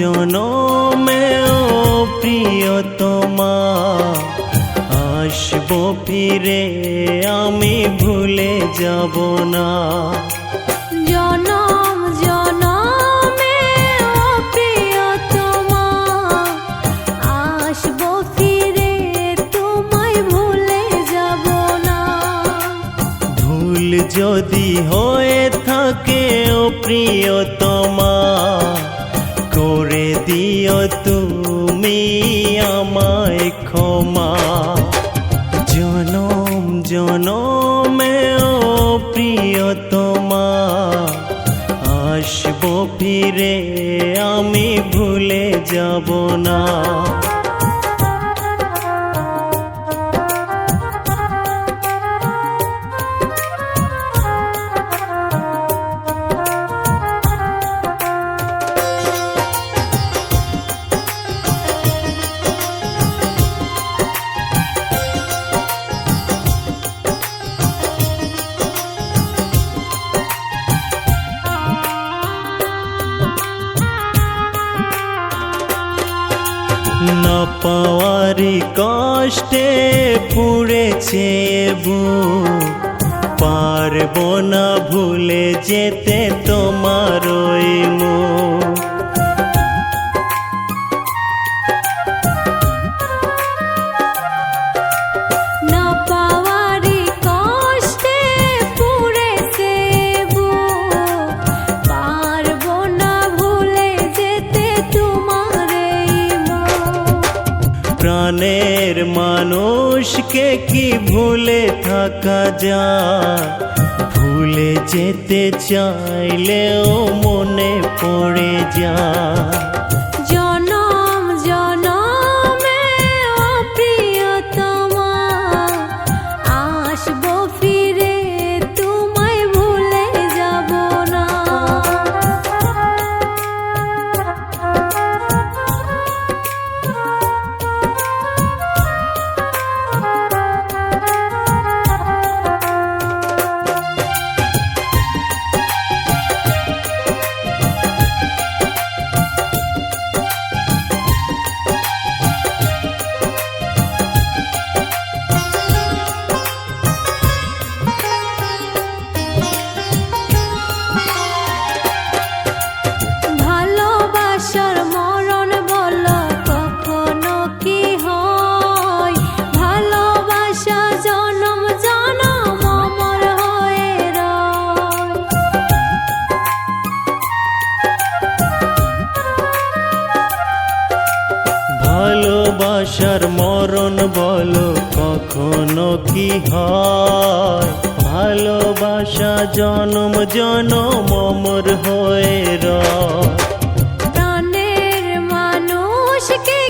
জনমেও প্রিয়তমা। আসব ফিরে আমি ভুলে যাব না। জনম জনমে ও প্রিয়তমা। আসব ফিরে তোমায় ভুলে যাব না। ভুল যদি হয়ে থাকে ও প্রিয়তমা করে দিও তুমি আমায় ক্ষমা। জনম জনমে ও প্রিয়তমা আসব ফিরে আমি ভুলে যাব না। না পাওয়ারি কষ্টে পুড়েছে বু। পারব না ভুলে যেতে তোমার প্রাণের মানুষকে কি ভুলে থাকা যা ভুলে যেতে চাইলেও মনে পড়ে যায়। ভালোবাসার মরণ বলো কখনো কি হয়? ভালোবাসা জনম জনম অমর হয়ে রয়। প্রাণের মানুষকে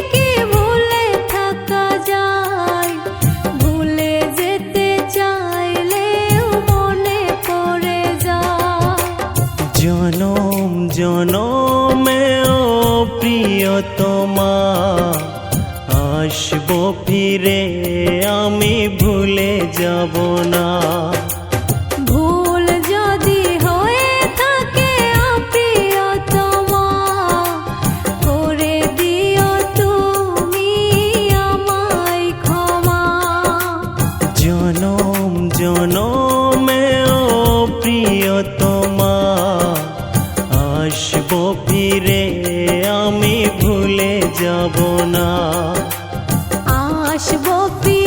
আসব ফিরে আমি ভুলে যাব না। ভুল যদি হয়ে থাকে অপ্রিয়তমা করে দিও তুমি আমায় ক্ষমা। জনম জনমে ও প্রিয়তমা আসব ফিরে আমি ভুলে যাব না। ফিরে